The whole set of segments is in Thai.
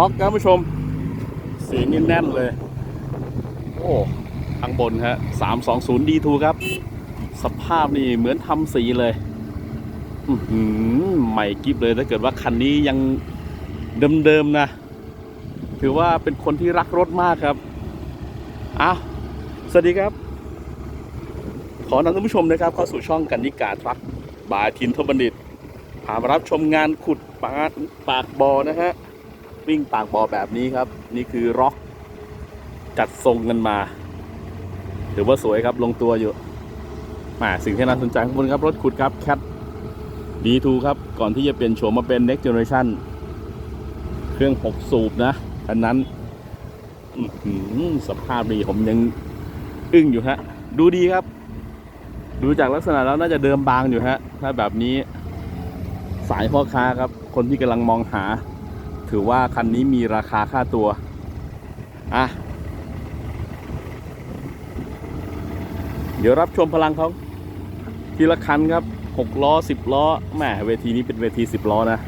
ร็อกครับผู้ชม เสียงนี่แน่นเลย โอ้ข้างบนฮะ320 D2 ครับ สภาพนี่เหมือนทำสีเลยหือใหม่กิฟเลยถ้าเกิดว่าคันนี้ยังเดิมๆนะ ถือว่าเป็นคนที่รักรถมากครับอ้าวสวัสดีครับ ขอนำท่านผู้ชมนะครับ เข้าสู่ช่องกันนิกาทรัคบายทินทบัณฑิตพามารับชมงานขุดปากปากบอนะฮะ วิ่งปากบอแบบนี้ครับ นี่คือร็อกจัดทรงกันมา ถือว่าสวยครับลงตัวอยู่มาสิ่งที่น่าสนใจข้างบนครับรถขุดครับแคท D2 ครับ ก่อนที่จะเปลี่ยนโฉมมาเป็น Next Generation เครื่อง 6 สูบนะอันนั้นสภาพดีผมยังอึ้งอยู่ฮะ ดูดีครับ ดูจากลักษณะแล้วน่าจะเดิมบางอยู่ฮะ ถ้าแบบนี้สายพ่อค้าครับ คนที่กำลังมองหา ถือว่าคันนี้มีราคาค่าตัว อะ เดี๋ยวรับชมพลังเขาทีละคันครับ 6 ล้อ 10 ล้อแหมเวทีนี้เป็นเวที 10 ล้อนะ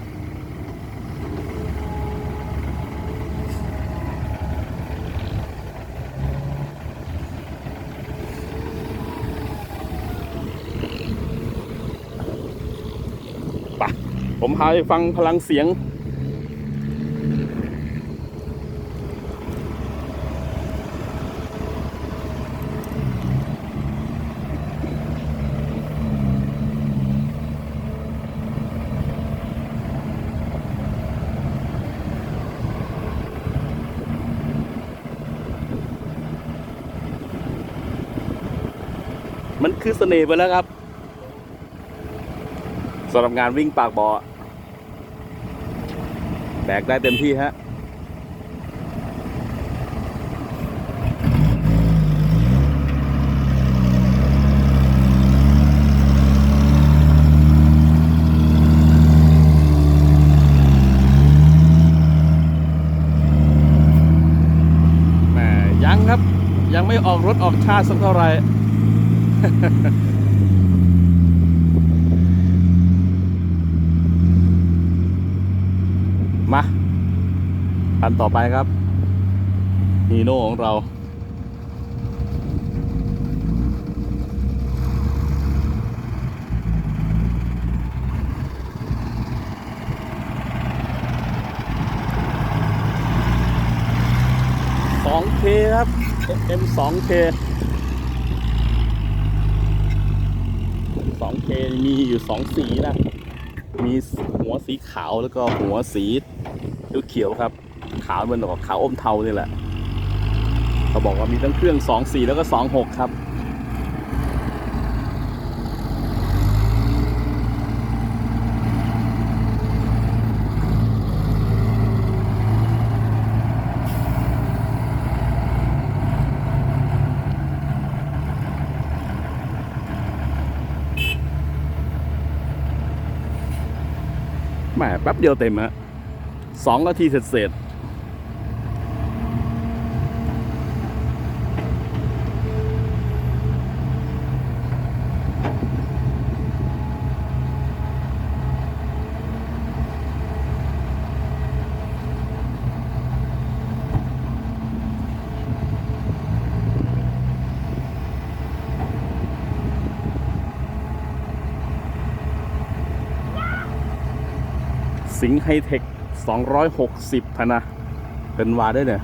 ปะผมพาไปฟังพลังเสียง คือเสน่ห์ไปแล้วครับสำหรับงานวิ่งปากบ่อแบกได้เต็มที่ฮะแหมยังครับ ยังไม่ออกรถออกชาติสักเท่าไหร่ มาคันต่อไปครับฮีโน่ของเรา 2K ครับ M 2K มีอยู่ 2 สีนะ มีหัวสีขาวแล้วก็หัวสีเขียวครับ ขาวมันออกขาวอมเทานี่แหละเขาบอกว่ามีทั้งเครื่อง2 4แล้วก็ 2 6 ครับ มแป๊บเดียวเต็มฮะสองนาทีเสร็จ สิงห์ไฮเทค 260พะนะ เป็นวาได้เนี่ย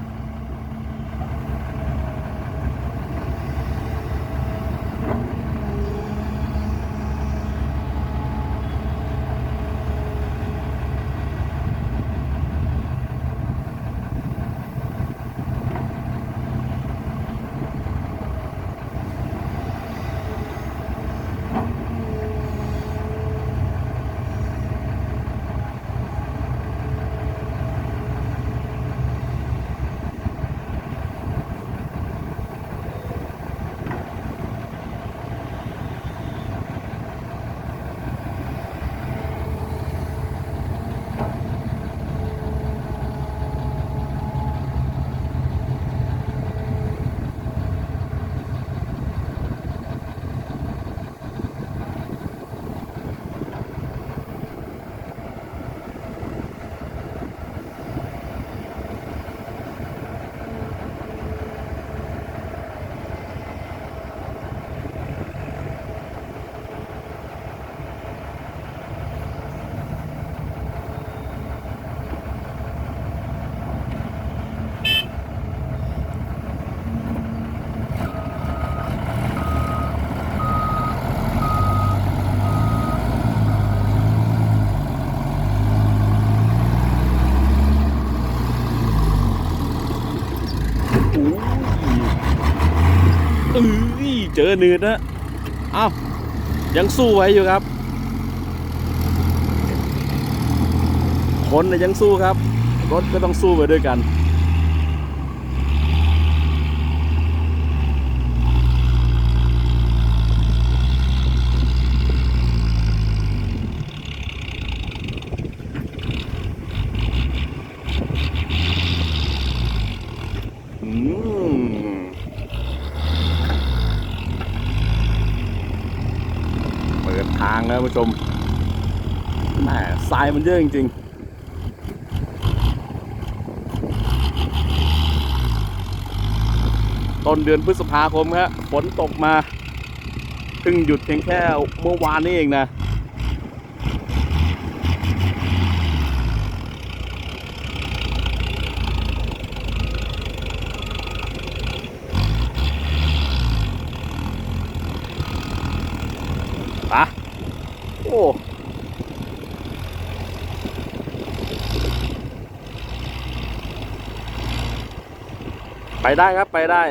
ม ย เจอหนืดนะอ้าวยังสู้ไว้อยู่ครับ คนยังสู้ครับ รถก็ต้องสู้ไปด้วยกัน อืมเปิดทางนะ ผู้ชมแหมทรายมันเยอะจริงๆต้นเดือนพฤษภาคมครับฝนตกมาเพิ่งหยุดเพียงแค่เมื่อวานนี้เองนะ โอ้ไปได้ครับไปได้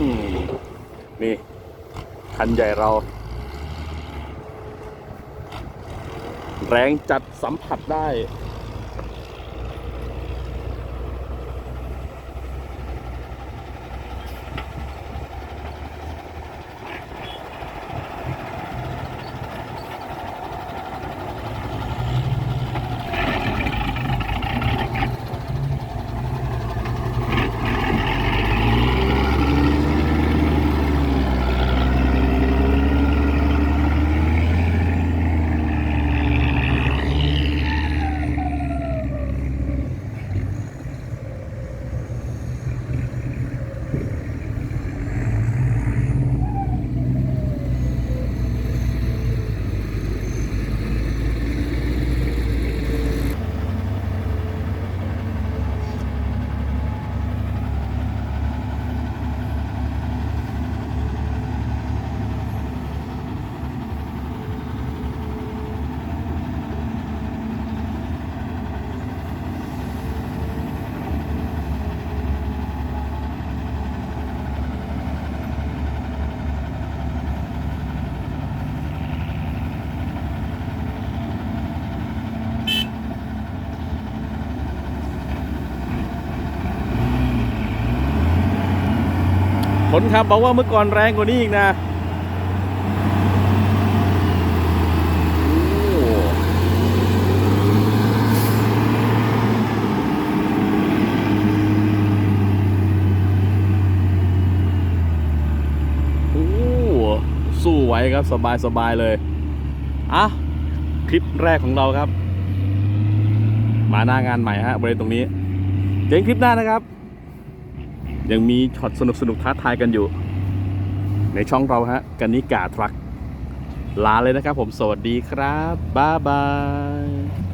มนี่ คันใหญ่เรา แรงจัดสัมผัสได้ คนขับบอกว่าเมื่อก่อนแรงกว่านี้อีกนะโอ้โอ้สู้ไหวครับสบายสบายเลยอะคลิปแรกของเราครับ มาหน้างานใหม่ฮะบริเวณตรงนี้ เจอกันคลิปหน้านะครับ ยังมีช็อตสนุกสนุกท้าทายกันอยู่ ในช่องเราฮะกันนิกาทรัคลาเลยนะครับผมสวัสดีครับ บ๊ายบาย